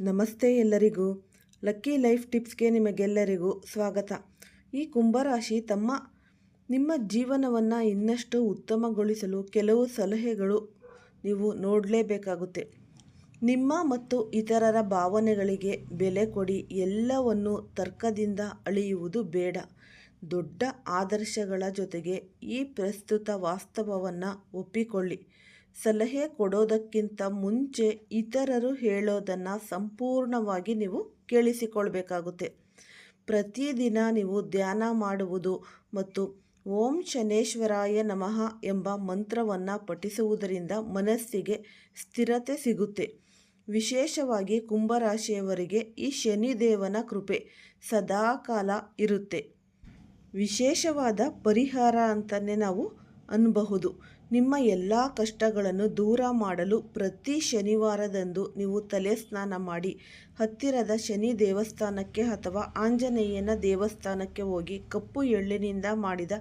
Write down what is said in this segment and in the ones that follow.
ನಮಸ್ತೆ ಎಲ್ಲರಿಗೂ. Lucky life ಟಿಪ್ಸ್ಗೆ ನಿಮಗೆಲ್ಲರಿಗೂ ಸ್ವಾಗತ. ಈ ಕುಂಭರಾಶಿ ತಮ್ಮ, ನಿಮ್ಮ ಜೀವನವನ್ನು ಇನ್ನಷ್ಟು ಉತ್ತಮಗೊಳಿಸಲು ಕೆಲವು ಸಲಹೆಗಳು ನೀವು ನೋಡಲೇಬೇಕಾಗುತ್ತೆ. ನಿಮ್ಮ ಮತ್ತು ಇತರರ ಭಾವನೆಗಳಿಗೆ ಬೆಲೆ ಕೊಡಿ, ಎಲ್ಲವನ್ನು ತರ್ಕದಿಂದ ಅಳೆಯುವುದು ಬೇಡ. ದೊಡ್ಡ ಆದರ್ಶಗಳ ಜೊತೆಗೆ ಈ ಪ್ರಸ್ತುತ ವಾಸ್ತವವನ್ನು ಒಪ್ಪಿಕೊಳ್ಳಿ. ಸಲಹೆ ಕೊಡೋದಕ್ಕಿಂತ ಮುಂಚೆ ಇತರರು ಹೇಳೋದನ್ನು ಸಂಪೂರ್ಣವಾಗಿ ನೀವು ಕೇಳಿಸಿಕೊಳ್ಬೇಕಾಗುತ್ತೆ. ಪ್ರತಿದಿನ ನೀವು ಧ್ಯಾನ ಮಾಡುವುದು ಮತ್ತು ಓಂ ಶನೇಶ್ವರಾಯ ನಮಃ ಎಂಬ ಮಂತ್ರವನ್ನು ಪಠಿಸುವುದರಿಂದ ಮನಸ್ಸಿಗೆ ಸ್ಥಿರತೆ ಸಿಗುತ್ತೆ. ವಿಶೇಷವಾಗಿ ಕುಂಭರಾಶಿಯವರಿಗೆ ಈ ಶನಿದೇವನ ಕೃಪೆ ಸದಾಕಾಲ ಇರುತ್ತೆ. ವಿಶೇಷವಾದ ಪರಿಹಾರ ಅಂತಲೇ ನಾವು ಅನ್ನಬಹುದು ನಿಮ್ಮ ಎಲ್ಲ ಕಷ್ಟಗಳನ್ನು ದೂರ ಮಾಡಲು ಪ್ರತಿ ಶನಿವಾರದಂದು ನೀವು ತಲೆ ಸ್ನಾನ ಮಾಡಿ. ಹತ್ತಿರದ ಶನಿ ದೇವಸ್ಥಾನಕ್ಕೆ ಅಥವಾ ಆಂಜನೇಯನ ದೇವಸ್ಥಾನಕ್ಕೆ ಹೋಗಿ ಕಪ್ಪು ಎಳ್ಳಿನಿಂದ ಮಾಡಿದ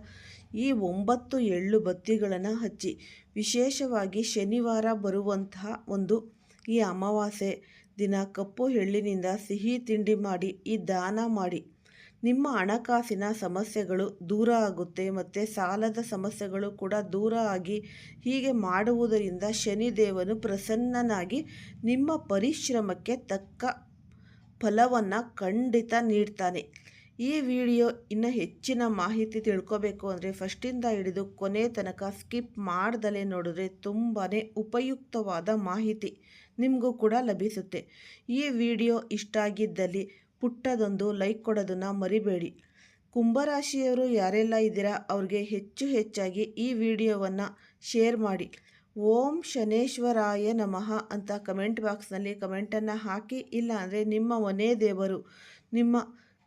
ಈ ಒಂಬತ್ತು ಎಳ್ಳು ಬತ್ತಿಗಳನ್ನು ಹಚ್ಚಿ. ವಿಶೇಷವಾಗಿ ಶನಿವಾರ ಬರುವಂತಹ ಒಂದು ಈ ಅಮಾವಾಸ್ಯೆ ದಿನ ಕಪ್ಪು ಎಳ್ಳಿನಿಂದ ಸಿಹಿ ತಿಂಡಿ ಮಾಡಿ, ಈ ದಾನ ಮಾಡಿ. ನಿಮ್ಮ ಹಣಕಾಸಿನ ಸಮಸ್ಯೆಗಳು ದೂರ ಆಗುತ್ತೆ ಮತ್ತು ಸಾಲದ ಸಮಸ್ಯೆಗಳು ಕೂಡ ದೂರ ಆಗಿ ಹೀಗೆ ಮಾಡುವುದರಿಂದ ಶನಿದೇವನು ಪ್ರಸನ್ನನಾಗಿ ನಿಮ್ಮ ಪರಿಶ್ರಮಕ್ಕೆ ತಕ್ಕ ಫಲವನ್ನು ಖಂಡಿತ ನೀಡ್ತಾನೆ. ಈ ವಿಡಿಯೋ ಇನ್ನು ಹೆಚ್ಚಿನ ಮಾಹಿತಿ ತಿಳ್ಕೋಬೇಕು ಅಂದರೆ ಫಸ್ಟಿಂದ ಹಿಡಿದು ಕೊನೆ ತನಕ ಸ್ಕಿಪ್ ಮಾಡ್ದಲೇ ನೋಡಿದ್ರೆ ತುಂಬಾ ಉಪಯುಕ್ತವಾದ ಮಾಹಿತಿ ನಿಮಗೂ ಕೂಡ ಲಭಿಸುತ್ತೆ. ಈ ವಿಡಿಯೋ ಇಷ್ಟ ಆಗಿದ್ದಲ್ಲಿ ಪುಟ್ಟದೊಂದು ಲೈಕ್ ಕೊಡೋದನ್ನು ಮರಿಬೇಡಿ. ಕುಂಭರಾಶಿಯವರು ಯಾರೆಲ್ಲ ಇದ್ದೀರಾ ಅವ್ರಿಗೆ ಹೆಚ್ಚು ಹೆಚ್ಚಾಗಿ ಈ ವಿಡಿಯೋವನ್ನು ಶೇರ್ ಮಾಡಿ. ಓಂ ಶನೇಶ್ವರಾಯ ನಮಃ ಅಂತ ಕಮೆಂಟ್ ಬಾಕ್ಸ್ನಲ್ಲಿ ಕಮೆಂಟನ್ನು ಹಾಕಿ, ಇಲ್ಲ ಅಂದರೆ ನಿಮ್ಮ ಮನೆ ದೇವರು, ನಿಮ್ಮ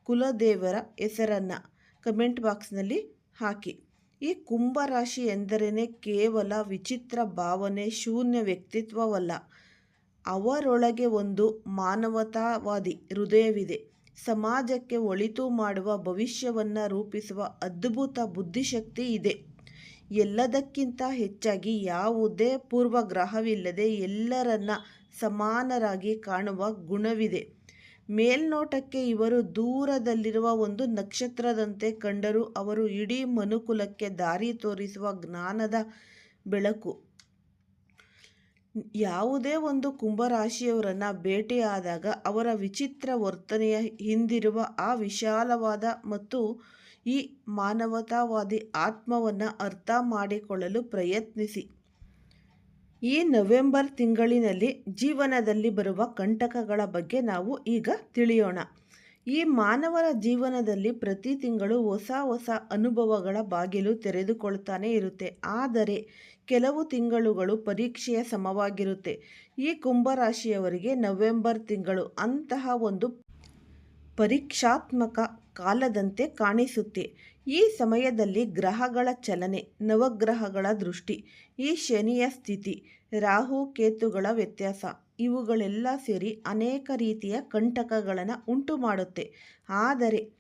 ಕುಲದೇವರ ಹೆಸರನ್ನು ಕಮೆಂಟ್ ಬಾಕ್ಸ್ನಲ್ಲಿ ಹಾಕಿ. ಈ ಕುಂಭರಾಶಿ ಎಂದರೇ ಕೇವಲ ವಿಚಿತ್ರ ಭಾವನೆ, ಶೂನ್ಯ ವ್ಯಕ್ತಿತ್ವವಲ್ಲ. ಅವರೊಳಗೆ ಒಂದು ಮಾನವತಾವಾದಿ ಹೃದಯವಿದೆ. ಸಮಾಜಕ್ಕೆ ಒಳಿತು ಮಾಡುವ ಭವಿಷ್ಯವನ್ನು ರೂಪಿಸುವ ಅದ್ಭುತ ಬುದ್ಧಿಶಕ್ತಿ ಇದೆ. ಎಲ್ಲದಕ್ಕಿಂತ ಹೆಚ್ಚಾಗಿ ಯಾವುದೇ ಪೂರ್ವಗ್ರಹವಿಲ್ಲದೆ ಎಲ್ಲರನ್ನ ಸಮಾನರಾಗಿ ಕಾಣುವ ಗುಣವಿದೆ. ಮೇಲ್ನೋಟಕ್ಕೆ ಇವರು ದೂರದಲ್ಲಿರುವ ಒಂದು ನಕ್ಷತ್ರದಂತೆ ಕಂಡರೂ ಅವರು ಇಡೀ ಮನುಕುಲಕ್ಕೆ ದಾರಿ ತೋರಿಸುವ ಜ್ಞಾನದ ಬೆಳಕು. ಯಾವುದೇ ಒಂದು ಕುಂಭರಾಶಿಯವರನ್ನು ಭೇಟಿಯಾದಾಗ ಅವರ ವಿಚಿತ್ರ ವರ್ತನೆಯ ಹಿಂದಿರುವ ಆ ವಿಶಾಲವಾದ ಮತ್ತು ಈ ಮಾನವತಾವಾದಿ ಆತ್ಮವನ್ನು ಅರ್ಥ ಮಾಡಿಕೊಳ್ಳಲು ಪ್ರಯತ್ನಿಸಿ. ಈ ನವೆಂಬರ್ ತಿಂಗಳಿನಲ್ಲಿ ಜೀವನದಲ್ಲಿ ಬರುವ ಕಂಟಕಗಳ ಬಗ್ಗೆ ನಾವು ಈಗ ತಿಳಿಯೋಣ. ಈ ಮಾನವರ ಜೀವನದಲ್ಲಿ ಪ್ರತಿ ತಿಂಗಳು ಹೊಸ ಹೊಸ ಅನುಭವಗಳ ಬಾಗಿಲು ತೆರೆದುಕೊಳ್ತಾನೆ ಇರುತ್ತೆ. ಆದರೆ ಕೆಲವು ತಿಂಗಳುಗಳು ಪರೀಕ್ಷೆಯ ಸಮವಾಗಿರುತ್ತೆ. ಈ ಕುಂಭರಾಶಿಯವರಿಗೆ ನವೆಂಬರ್ ತಿಂಗಳು ಅಂತಹ ಒಂದು ಪರೀಕ್ಷಾತ್ಮಕ ಕಾಲದಂತೆ ಕಾಣಿಸುತ್ತೆ. ಈ ಸಮಯದಲ್ಲಿ ಗ್ರಹಗಳ ಚಲನೆ, ನವಗ್ರಹಗಳ ದೃಷ್ಟಿ, ಈ ಶನಿಯ ಸ್ಥಿತಿ, ರಾಹು, ಕೇತುಗಳ ವ್ಯತ್ಯಾಸ ಇವುಗಳೆಲ್ಲ ಸೇರಿ ಅನೇಕ ರೀತಿಯ ಕಂಟಕಗಳನ್ನು ಉಂಟು ಮಾಡುತ್ತೆ ಆದರೆ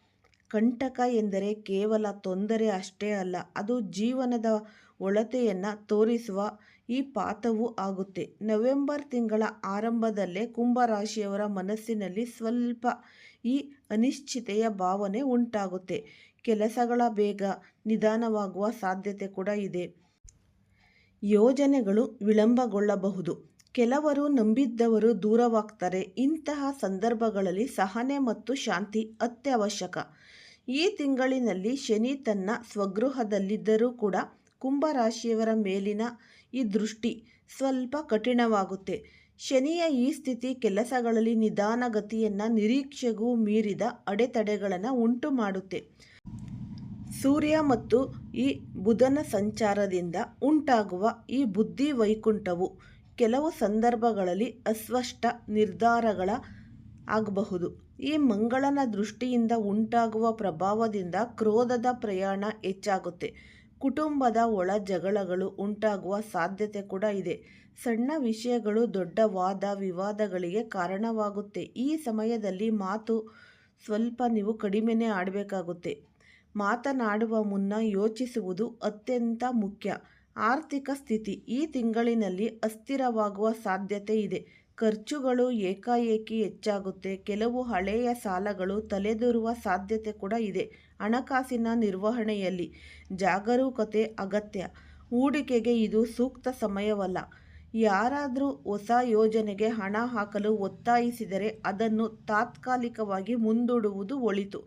ಕಂಟಕ ಎಂದರೆ ಕೇವಲ ತೊಂದರೆ ಅಷ್ಟೇ ಅಲ್ಲ, ಅದು ಜೀವನದ ಒಳತೆಯನ್ನು ತೋರಿಸುವ ಈ ಪಾತವು ಆಗುತ್ತೆ. ನವೆಂಬರ್ ತಿಂಗಳ ಆರಂಭದಲ್ಲೇ ಕುಂಭರಾಶಿಯವರ ಮನಸ್ಸಿನಲ್ಲಿ ಸ್ವಲ್ಪ ಈ ಅನಿಶ್ಚಿತೆಯ ಭಾವನೆ ಉಂಟಾಗುತ್ತೆ. ಕೆಲಸಗಳ ಬೇಗ ನಿಧಾನವಾಗುವ ಸಾಧ್ಯತೆ ಕೂಡ ಇದೆ. ಯೋಜನೆಗಳು ವಿಳಂಬಗೊಳ್ಳಬಹುದು. ಕೆಲವರು ನಂಬಿದ್ದವರು ದೂರವಾಗ್ತಾರೆ. ಇಂತಹ ಸಂದರ್ಭಗಳಲ್ಲಿ ಸಹನೆ ಮತ್ತು ಶಾಂತಿ ಅತ್ಯವಶ್ಯಕ. ಈ ತಿಂಗಳಿನಲ್ಲಿ ಶನಿ ತನ್ನ ಸ್ವಗೃಹದಲ್ಲಿದ್ದರೂ ಕೂಡ ಕುಂಭರಾಶಿಯವರ ಮೇಲಿನ ಈ ದೃಷ್ಟಿ ಸ್ವಲ್ಪ ಕಠಿಣವಾಗುತ್ತೆ. ಶನಿಯ ಈ ಸ್ಥಿತಿ ಕೆಲಸಗಳಲ್ಲಿ ನಿಧಾನಗತಿಯನ್ನು, ನಿರೀಕ್ಷೆಗೂ ಮೀರಿದ ಅಡೆತಡೆಗಳನ್ನು ಉಂಟು ಮಾಡುತ್ತೆ ಸೂರ್ಯ ಮತ್ತು ಈ ಬುಧನ ಸಂಚಾರದಿಂದ ಉಂಟಾಗುವ ಈ ಬುದ್ಧಿ ವೈಕುಂಠವು ಕೆಲವು ಸಂದರ್ಭಗಳಲ್ಲಿ ಅಸ್ಪಷ್ಟ ನಿರ್ಧಾರಗಳ ಆಗಬಹುದು. ಈ ಮಂಗಳನ ದೃಷ್ಟಿಯಿಂದ ಉಂಟಾಗುವ ಪ್ರಭಾವದಿಂದ ಕ್ರೋಧದ ಪ್ರಯಾಣ ಹೆಚ್ಚಾಗುತ್ತೆ. ಕುಟುಂಬದ ಒಳ ಜಗಳಗಳು ಉಂಟಾಗುವ ಸಾಧ್ಯತೆ ಕೂಡ ಇದೆ. ಸಣ್ಣ ವಿಷಯಗಳು ದೊಡ್ಡ ವಾದ ವಿವಾದಗಳಿಗೆ ಕಾರಣವಾಗುತ್ತೆ. ಈ ಸಮಯದಲ್ಲಿ ಮಾತು ಸ್ವಲ್ಪ ನೀವು ಕಡಿಮೆನೇ ಆಡಬೇಕಾಗುತ್ತೆ. ಮಾತನಾಡುವ ಮುನ್ನ ಯೋಚಿಸುವುದು ಅತ್ಯಂತ ಮುಖ್ಯ. ಆರ್ಥಿಕ ಸ್ಥಿತಿ ಈ ತಿಂಗಳಿನಲ್ಲಿ ಅಸ್ಥಿರವಾಗುವ ಸಾಧ್ಯತೆ ಇದೆ. ಖರ್ಚುಗಳು ಏಕಾಏಕಿ ಹೆಚ್ಚಾಗುತ್ತೆ. ಕೆಲವು ಹಳೆಯ ಸಾಲಗಳು ತಲೆದೂರುವ ಸಾಧ್ಯತೆ ಕೂಡ ಇದೆ. ಹಣಕಾಸಿನ ನಿರ್ವಹಣೆಯಲ್ಲಿ ಜಾಗರೂಕತೆ ಅಗತ್ಯ. ಹೂಡಿಕೆಗೆ ಇದು ಸೂಕ್ತ ಸಮಯವಲ್ಲ. ಯಾರಾದರೂ ಹೊಸ ಯೋಜನೆಗೆ ಹಣ ಹಾಕಲು ಒತ್ತಾಯಿಸಿದರೆ ಅದನ್ನು ತಾತ್ಕಾಲಿಕವಾಗಿ ಮುಂದೂಡುವುದು ಒಳಿತು.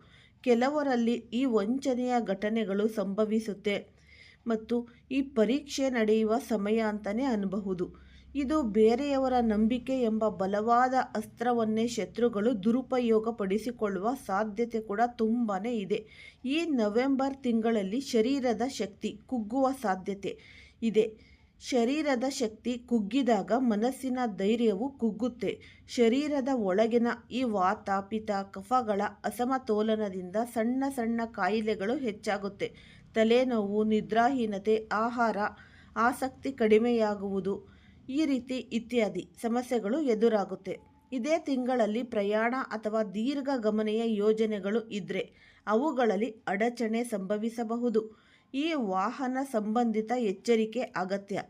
ಕೆಲವರಲ್ಲಿ ಈ ವಂಚನೆಯ ಘಟನೆಗಳು ಸಂಭವಿಸುತ್ತೆ. ಮತ್ತು ಈ ಪರೀಕ್ಷೆ ನಡೆಯುವ ಸಮಯ ಅಂತಲೇ ಅನ್ನಬಹುದು ಇದು ಬೇರೆಯವರ ನಂಬಿಕೆ ಎಂಬ ಬಲವಾದ ಅಸ್ತ್ರವನ್ನೇ ಶತ್ರುಗಳು ದುರುಪಯೋಗಪಡಿಸಿಕೊಳ್ಳುವ ಸಾಧ್ಯತೆ ಕೂಡ ತುಂಬಾ ಇದೆ. ಈ ನವೆಂಬರ್ ತಿಂಗಳಲ್ಲಿ ಶರೀರದ ಶಕ್ತಿ ಕುಗ್ಗುವ ಸಾಧ್ಯತೆ ಇದೆ. ಶರೀರದ ಶಕ್ತಿ ಕುಗ್ಗಿದಾಗ ಮನಸ್ಸಿನ ಧೈರ್ಯವು ಕುಗ್ಗುತ್ತೆ. ಶರೀರದ ಒಳಗಿನ ಈ ವಾತ ಪಿತ ಕಫಗಳ ಅಸಮತೋಲನದಿಂದ ಸಣ್ಣ ಸಣ್ಣ ಕಾಯಿಲೆಗಳು ಹೆಚ್ಚಾಗುತ್ತೆ. ತಲೆನೋವು, ನಿದ್ರಾಹೀನತೆ, ಆಹಾರ, ಆಸಕ್ತಿ ಕಡಿಮೆಯಾಗುವುದು, ಈ ರೀತಿ ಇತ್ಯಾದಿ ಸಮಸ್ಯೆಗಳು ಎದುರಾಗುತ್ತೆ. ಇದೇ ತಿಂಗಳಲ್ಲಿ ಪ್ರಯಾಣ ಅಥವಾ ದೀರ್ಘ ಗಮನೆಯ ಯೋಜನೆಗಳು ಇದ್ದರೆ ಅವುಗಳಲ್ಲಿ ಅಡಚಣೆ ಸಂಭವಿಸಬಹುದು. ಈ ವಾಹನ ಸಂಬಂಧಿತ ಎಚ್ಚರಿಕೆ ಅಗತ್ಯ.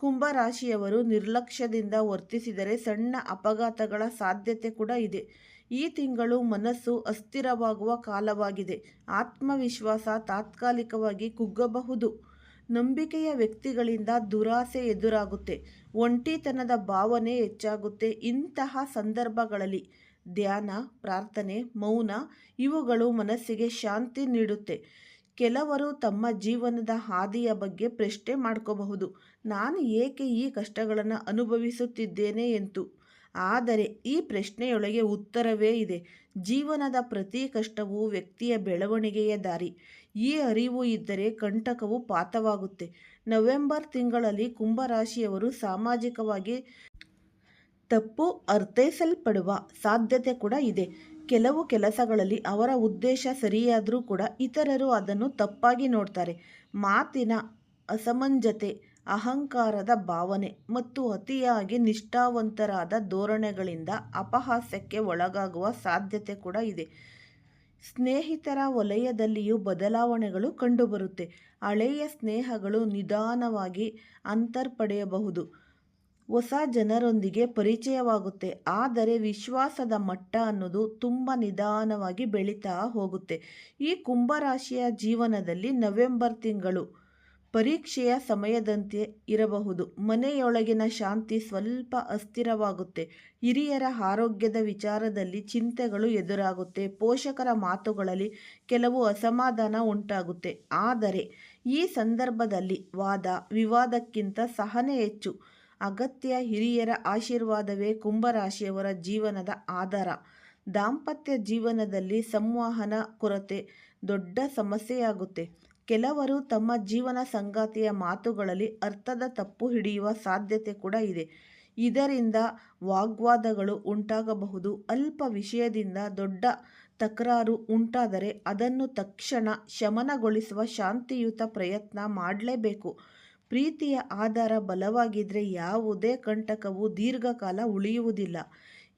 ಕುಂಭರಾಶಿಯವರು ನಿರ್ಲಕ್ಷ್ಯದಿಂದ ವರ್ತಿಸಿದರೆ ಸಣ್ಣ ಅಪಘಾತಗಳ ಸಾಧ್ಯತೆ ಕೂಡ ಇದೆ. ಈ ತಿಂಗಳು ಮನಸ್ಸು ಅಸ್ಥಿರವಾಗುವ ಕಾಲವಾಗಿದೆ. ಆತ್ಮವಿಶ್ವಾಸ ತಾತ್ಕಾಲಿಕವಾಗಿ ಕುಗ್ಗಬಹುದು. ನಂಬಿಕೆಯ ವ್ಯಕ್ತಿಗಳಿಂದ ದುರಾಸೆ ಎದುರಾಗುತ್ತೆ. ಒಂಟಿತನದ ಭಾವನೆ ಹೆಚ್ಚಾಗುತ್ತೆ ಇಂತಹ ಸಂದರ್ಭಗಳಲ್ಲಿ. ಧ್ಯಾನ, ಪ್ರಾರ್ಥನೆ, ಮೌನ ಇವುಗಳು ಮನಸ್ಸಿಗೆ ಶಾಂತಿ ನೀಡುತ್ತೆ. ಕೆಲವರು ತಮ್ಮ ಜೀವನದ ಹಾದಿಯ ಬಗ್ಗೆ ಪ್ರಶ್ನೆ ಮಾಡ್ಕೋಬಹುದು. ನಾನು ಏಕೆ ಈ ಕಷ್ಟಗಳನ್ನು ಅನುಭವಿಸುತ್ತಿದ್ದೇನೆ ಎಂದು ಆದರೆ ಈ ಪ್ರಶ್ನೆಯೊಳಗೆ ಉತ್ತರವೇ ಇದೆ. ಜೀವನದ ಪ್ರತಿ ಕಷ್ಟವೂ ವ್ಯಕ್ತಿಯ ಬೆಳವಣಿಗೆಯ ದಾರಿ. ಈ ಅರಿವು ಇದ್ದರೆ ಕಂಟಕವು ಪಾತವಾಗುತ್ತೆ. ನವೆಂಬರ್ ತಿಂಗಳಲ್ಲಿ ಕುಂಭರಾಶಿಯವರು ಸಾಮಾಜಿಕವಾಗಿ ತಪ್ಪು ಅರ್ಥೈಸಲ್ಪಡುವ ಸಾಧ್ಯತೆ ಕೂಡ ಇದೆ. ಕೆಲವು ಕೆಲಸಗಳಲ್ಲಿ ಅವರ ಉದ್ದೇಶ ಸರಿಯಾದರೂ ಕೂಡ ಇತರರು ಅದನ್ನು ತಪ್ಪಾಗಿ ನೋಡ್ತಾರೆ. ಮಾತಿನ ಅಸಮಂಜತೆ ಅಹಂಕಾರದ ಭಾವನೆ ಮತ್ತು ಅತಿಯಾಗಿ ನಿಷ್ಠಾವಂತರಾದ ಧೋರಣೆಗಳಿಂದ ಅಪಹಾಸ್ಯಕ್ಕೆ ಒಳಗಾಗುವ ಸಾಧ್ಯತೆ ಕೂಡ ಇದೆ. ಸ್ನೇಹಿತರ ವಲಯದಲ್ಲಿಯೂ ಬದಲಾವಣೆಗಳು ಕಂಡುಬರುತ್ತೆ. ಹಳೆಯ ಸ್ನೇಹಗಳು ನಿಧಾನವಾಗಿ ಅಂತರ್ಪಡೆಯಬಹುದು. ಹೊಸ ಜನರೊಂದಿಗೆ ಪರಿಚಯವಾಗುತ್ತೆ. ಆದರೆ ವಿಶ್ವಾಸದ ಮಟ್ಟ ಅನ್ನೋದು ತುಂಬ ನಿಧಾನವಾಗಿ ಬೆಳೀತಾ ಹೋಗುತ್ತೆ. ಈ ಕುಂಭರಾಶಿಯ ಜೀವನದಲ್ಲಿ ನವೆಂಬರ್ ತಿಂಗಳು ಪರೀಕ್ಷೆಯ ಸಮಯದಂತೆ ಇರಬಹುದು. ಮನೆಯೊಳಗಿನ ಶಾಂತಿ ಸ್ವಲ್ಪ ಅಸ್ಥಿರವಾಗುತ್ತೆ. ಹಿರಿಯರ ಆರೋಗ್ಯದ ವಿಚಾರದಲ್ಲಿ ಚಿಂತೆಗಳು ಎದುರಾಗುತ್ತೆ. ಪೋಷಕರ ಮಾತುಗಳಲ್ಲಿ ಕೆಲವು ಅಸಮಾಧಾನ ಉಂಟಾಗುತ್ತೆ. ಆದರೆ, ಈ ಸಂದರ್ಭದಲ್ಲಿ ವಾದ, ವಿವಾದಕ್ಕಿಂತ ಸಹನೆ ಹೆಚ್ಚು. ಅಗತ್ಯ ಹಿರಿಯರ ಆಶೀರ್ವಾದವೇ ಕುಂಭರಾಶಿಯವರ ಜೀವನದ ಆಧಾರ. ದಾಂಪತ್ಯ ಜೀವನದಲ್ಲಿ ಸಂವಹನ ಕೊರತೆ ದೊಡ್ಡ ಸಮಸ್ಯೆಯಾಗುತ್ತೆ. ಕೆಲವರು ತಮ್ಮ ಜೀವನ ಸಂಗಾತಿಯ ಮಾತುಗಳಲ್ಲಿ ಅರ್ಥದ ತಪ್ಪು ಹಿಡಿಯುವ ಸಾಧ್ಯತೆ ಕೂಡ ಇದೆ. ಇದರಿಂದ ವಾಗ್ವಾದಗಳು ಉಂಟಾಗಬಹುದು. ಅಲ್ಪ ವಿಷಯದಿಂದ ದೊಡ್ಡ ತಕರಾರು ಉಂಟಾದರೆ ಅದನ್ನು ತಕ್ಷಣ ಶಮನಗೊಳಿಸುವ ಶಾಂತಿಯುತ ಪ್ರಯತ್ನ ಮಾಡಲೇಬೇಕು. ಪ್ರೀತಿಯ ಆಧಾರ ಬಲವಾಗಿದ್ದರೆ ಯಾವುದೇ ಕಂಟಕವು ದೀರ್ಘಕಾಲ ಉಳಿಯುವುದಿಲ್ಲ.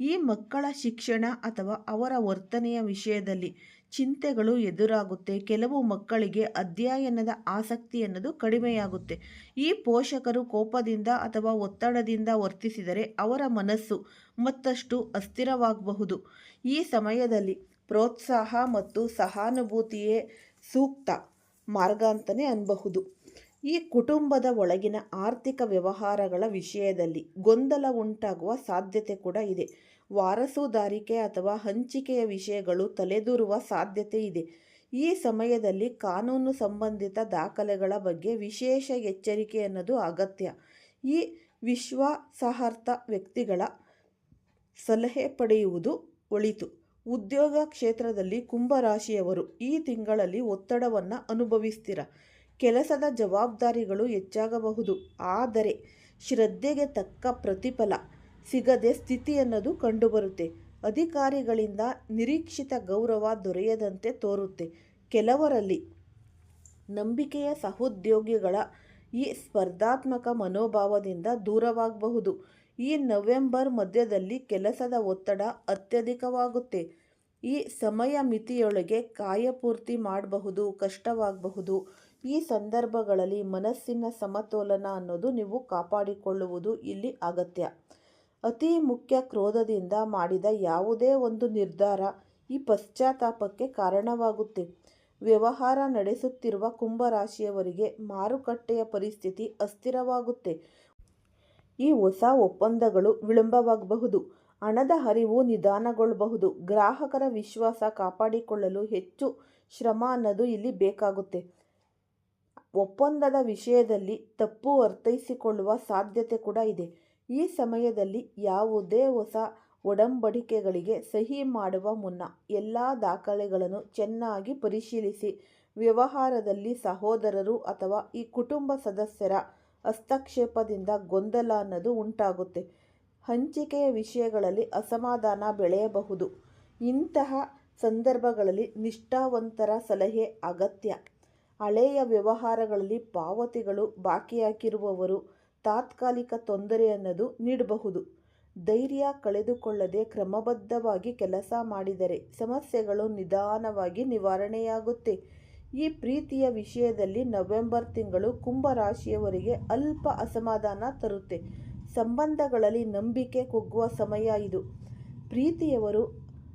ಈ ಮಕ್ಕಳ ಶಿಕ್ಷಣ ಅಥವಾ ಅವರ ವರ್ತನೆಯ ವಿಷಯದಲ್ಲಿ ಚಿಂತೆಗಳು ಎದುರಾಗುತ್ತೆ. ಕೆಲವು ಮಕ್ಕಳಿಗೆ ಅಧ್ಯಯನದ ಆಸಕ್ತಿ ಅನ್ನೋದು ಕಡಿಮೆಯಾಗುತ್ತೆ. ಈ ಪೋಷಕರು ಕೋಪದಿಂದ ಅಥವಾ ಒತ್ತಡದಿಂದ ವರ್ತಿಸಿದರೆ ಅವರ ಮನಸ್ಸು ಮತ್ತಷ್ಟು ಅಸ್ಥಿರವಾಗಬಹುದು. ಈ ಸಮಯದಲ್ಲಿ ಪ್ರೋತ್ಸಾಹ ಮತ್ತು ಸಹಾನುಭೂತಿಯೇ ಸೂಕ್ತ ಮಾರ್ಗ ಅಂತಲೇ ಅನ್ಬಹುದು. ಈ ಕುಟುಂಬದ ಒಳಗಿನ ಆರ್ಥಿಕ ವ್ಯವಹಾರಗಳ ವಿಷಯದಲ್ಲಿ ಗೊಂದಲ ಉಂಟಾಗುವ ಸಾಧ್ಯತೆ ಕೂಡ ಇದೆ. ವಾರಸುದಾರಿಕೆ ಅಥವಾ ಹಂಚಿಕೆಯ ವಿಷಯಗಳು ತಲೆದೂರುವ ಸಾಧ್ಯತೆ ಇದೆ. ಈ ಸಮಯದಲ್ಲಿ ಕಾನೂನು ಸಂಬಂಧಿತ ದಾಖಲೆಗಳ ಬಗ್ಗೆ ವಿಶೇಷ ಎಚ್ಚರಿಕೆ ಅನ್ನೋದು ಅಗತ್ಯ. ಈ ವಿಶ್ವಾಸಾರ್ಹ ವ್ಯಕ್ತಿಗಳ ಸಲಹೆ ಪಡೆಯುವುದು ಒಳಿತು. ಉದ್ಯೋಗ ಕ್ಷೇತ್ರದಲ್ಲಿ ಕುಂಭರಾಶಿಯವರು ಈ ತಿಂಗಳಲ್ಲಿ ಒತ್ತಡವನ್ನು ಅನುಭವಿಸ್ತೀರ. ಕೆಲಸದ ಜವಾಬ್ದಾರಿಗಳು ಹೆಚ್ಚಾಗಬಹುದು. ಆದರೆ ಶ್ರದ್ಧೆಗೆ ತಕ್ಕ ಪ್ರತಿಫಲ ಸಿಗದೆ ಸ್ಥಿತಿ ಅನ್ನೋದು ಕಂಡುಬರುತ್ತೆ. ಅಧಿಕಾರಿಗಳಿಂದ ನಿರೀಕ್ಷಿತ ಗೌರವ ದೊರೆಯದಂತೆ ತೋರುತ್ತೆ. ಕೆಲವರಲ್ಲಿ ನಂಬಿಕೆಯ ಸಹೋದ್ಯೋಗಿಗಳ ಈ ಸ್ಪರ್ಧಾತ್ಮಕ ಮನೋಭಾವದಿಂದ ದೂರವಾಗಬಹುದು. ಈ ನವೆಂಬರ್ ಮಧ್ಯದಲ್ಲಿ ಕೆಲಸದ ಒತ್ತಡ ಅತ್ಯಧಿಕವಾಗುತ್ತೆ. ಈ ಸಮಯ ಮಿತಿಯೊಳಗೆ ಕಾಯಪೂರ್ತಿ ಮಾಡಬಹುದು, ಕಷ್ಟವಾಗಬಹುದು. ಈ ಸಂದರ್ಭಗಳಲ್ಲಿ ಮನಸ್ಸಿನ ಸಮತೋಲನ ಅನ್ನೋದು ನೀವು ಕಾಪಾಡಿಕೊಳ್ಳುವುದು ಇಲ್ಲಿ ಅಗತ್ಯ. ಅತಿ ಮುಖ್ಯ ಕ್ರೋಧದಿಂದ ಮಾಡಿದ ಯಾವುದೇ ಒಂದು ನಿರ್ಧಾರ ಈ ಪಶ್ಚಾತ್ತಾಪಕ್ಕೆ ಕಾರಣವಾಗುತ್ತೆ. ವ್ಯವಹಾರ ನಡೆಸುತ್ತಿರುವ ಕುಂಭರಾಶಿಯವರಿಗೆ ಮಾರುಕಟ್ಟೆಯ ಪರಿಸ್ಥಿತಿ ಅಸ್ಥಿರವಾಗುತ್ತೆ. ಈ ಹೊಸ ಒಪ್ಪಂದಗಳು ವಿಳಂಬವಾಗಬಹುದು. ಹಣದ ಹರಿವು ನಿಧಾನಗೊಳ್ಳಬಹುದು. ಗ್ರಾಹಕರ ವಿಶ್ವಾಸ ಕಾಪಾಡಿಕೊಳ್ಳಲು ಹೆಚ್ಚು ಶ್ರಮ ಅನ್ನೋದು ಇಲ್ಲಿ ಬೇಕಾಗುತ್ತೆ. ಒಪ್ಪಂದದ ವಿಷಯದಲ್ಲಿ ತಪ್ಪು ಅರ್ಥೈಸಿಕೊಳ್ಳುವ ಸಾಧ್ಯತೆ ಕೂಡ ಇದೆ. ಈ ಸಮಯದಲ್ಲಿ ಯಾವುದೇ ಹೊಸ ಒಡಂಬಡಿಕೆಗಳಿಗೆ ಸಹಿ ಮಾಡುವ ಮುನ್ನ ಎಲ್ಲ ದಾಖಲೆಗಳನ್ನು ಚೆನ್ನಾಗಿ ಪರಿಶೀಲಿಸಿ. ವ್ಯವಹಾರದಲ್ಲಿ ಸಹೋದರರು ಅಥವಾ ಈ ಕುಟುಂಬ ಸದಸ್ಯರ ಹಸ್ತಕ್ಷೇಪದಿಂದ ಗೊಂದಲ ಅನ್ನೋದು ಉಂಟಾಗುತ್ತೆ. ಹಂಚಿಕೆಯ ವಿಷಯಗಳಲ್ಲಿ ಅಸಮಾಧಾನ ಬೆಳೆಯಬಹುದು. ಇಂತಹ ಸಂದರ್ಭಗಳಲ್ಲಿ ನಿಷ್ಠಾವಂತರ ಸಲಹೆ ಅಗತ್ಯ. ಹಳೆಯ ವ್ಯವಹಾರಗಳಲ್ಲಿ ಪಾವತಿಗಳು ಬಾಕಿಯಾಗಿರುವವರು ತಾತ್ಕಾಲಿಕ ತೊಂದರೆ ಅನ್ನೋದು ನೀಡಬಹುದು. ಧೈರ್ಯ ಕಳೆದುಕೊಳ್ಳದೆ ಕ್ರಮಬದ್ಧವಾಗಿ ಕೆಲಸ ಮಾಡಿದರೆ ಸಮಸ್ಯೆಗಳು ನಿಧಾನವಾಗಿ ನಿವಾರಣೆಯಾಗುತ್ತೆ. ಈ ಪ್ರೀತಿಯ ವಿಷಯದಲ್ಲಿ ನವೆಂಬರ್ ತಿಂಗಳು ಕುಂಭ ರಾಶಿಯವರಿಗೆ ಅಲ್ಪ ಅಸಮಾಧಾನ ತರುತ್ತೆ. ಸಂಬಂಧಗಳಲ್ಲಿ ನಂಬಿಕೆ ಕುಗ್ಗುವ ಸಮಯ ಇದು. ಪ್ರೀತಿಯವರು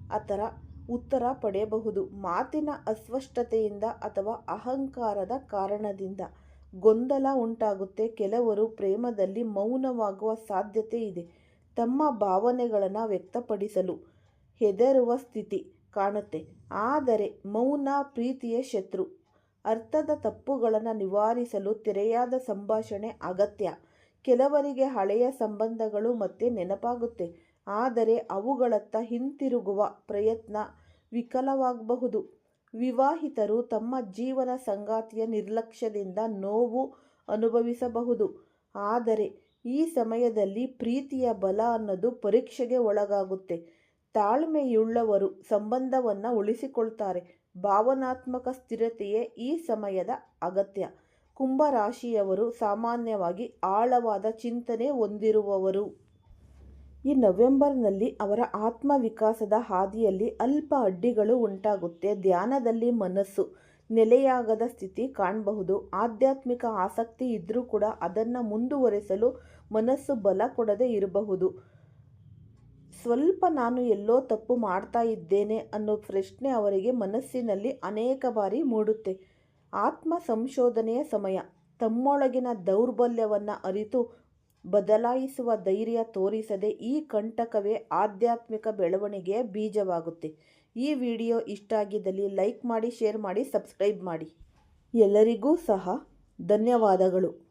ಆಥರ ಉತ್ತರ ಪಡೆಯಬಹುದು. ಮಾತಿನ ಅಸ್ಪಷ್ಟತೆಯಿಂದ ಅಥವಾ ಅಹಂಕಾರದ ಕಾರಣದಿಂದ. ಗೊಂದಲ ಉಂಟಾಗುತ್ತೆ. ಕೆಲವರು ಪ್ರೇಮದಲ್ಲಿ ಮೌನವಾಗುವ ಸಾಧ್ಯತೆ ಇದೆ. ತಮ್ಮ ಭಾವನೆಗಳನ್ನು ವ್ಯಕ್ತಪಡಿಸಲು ಹೆದರುವ ಸ್ಥಿತಿ ಕಾಣುತ್ತೆ. ಆದರೆ ಮೌನ ಪ್ರೀತಿಯ ಶತ್ರು. ಅರ್ಥದ ತಪ್ಪುಗಳನ್ನು ನಿವಾರಿಸಲು ತೆರೆಯಾದ ಸಂಭಾಷಣೆ ಅಗತ್ಯ. ಕೆಲವರಿಗೆ ಹಳೆಯ ಸಂಬಂಧಗಳು ಮತ್ತೆ ನೆನಪಾಗುತ್ತೆ. ಆದರೆ ಅವುಗಳತ್ತ ಹಿಂತಿರುಗುವ ಪ್ರಯತ್ನ ವಿಫಲವಾಗಬಹುದು ವಿವಾಹಿತರು ತಮ್ಮ ಜೀವನ ಸಂಗಾತಿಯ ನಿರ್ಲಕ್ಷ್ಯದಿಂದ ನೋವು ಅನುಭವಿಸಬಹುದು. ಆದರೆ ಈ ಸಮಯದಲ್ಲಿ ಪ್ರೀತಿಯ ಬಲ ಅನ್ನೋದು ಪರೀಕ್ಷೆಗೆ ಒಳಗಾಗುತ್ತೆ. ತಾಳ್ಮೆಯುಳ್ಳವರು ಸಂಬಂಧವನ್ನು ಉಳಿಸಿಕೊಳ್ತಾರೆ. ಭಾವನಾತ್ಮಕ ಸ್ಥಿರತೆಯೇ ಈ ಸಮಯದ ಅಗತ್ಯ. ಕುಂಭರಾಶಿಯವರು ಸಾಮಾನ್ಯವಾಗಿ ಆಳವಾದ ಚಿಂತನೆ ಹೊಂದಿರುವವರು. ಈ ನವೆಂಬರ್ನಲ್ಲಿ ಅವರ ಆತ್ಮವಿಕಾಸದ ಹಾದಿಯಲ್ಲಿ ಅಲ್ಪ ಅಡ್ಡಿಗಳು ಉಂಟಾಗುತ್ತೆ. ಧ್ಯಾನದಲ್ಲಿ ಮನಸ್ಸು ನೆಲೆಯಾಗದ ಸ್ಥಿತಿ ಕಾಣಬಹುದು. ಆಧ್ಯಾತ್ಮಿಕ ಆಸಕ್ತಿ ಇದ್ದರೂ ಕೂಡ ಅದನ್ನು ಮುಂದುವರೆಸಲು ಮನಸ್ಸು ಬಲ ಕೊಡದೇ ಇರಬಹುದು. ಸ್ವಲ್ಪ ನಾನು ಎಲ್ಲೋ ತಪ್ಪು ಮಾಡ್ತಾ ಇದ್ದೇನೆ ಅನ್ನೋ ಪ್ರಶ್ನೆ ಅವರಿಗೆ ಮನಸ್ಸಿನಲ್ಲಿ ಅನೇಕ ಬಾರಿ ಮೂಡುತ್ತೆ. ಆತ್ಮ ಸಂಶೋಧನೆಯ ಸಮಯ. ತಮ್ಮೊಳಗಿನ ದೌರ್ಬಲ್ಯವನ್ನು ಅರಿತು ಬದಲಾಯಿಸುವ ಧೈರ್ಯ ತೋರಿಸದೆ ಈ ಕಂಟಕವೇ ಆಧ್ಯಾತ್ಮಿಕ ಬೆಳವಣಿಗೆಯ ಬೀಜವಾಗುತ್ತೆ. ಈ ವಿಡಿಯೋ ಇಷ್ಟ ಆಗಿದ್ದಲ್ಲಿ ಲೈಕ್ ಮಾಡಿ, ಶೇರ್ ಮಾಡಿ, ಸಬ್ಸ್ಕ್ರೈಬ್ ಮಾಡಿ. ಎಲ್ಲರಿಗೂ ಸಹ ಧನ್ಯವಾದಗಳು.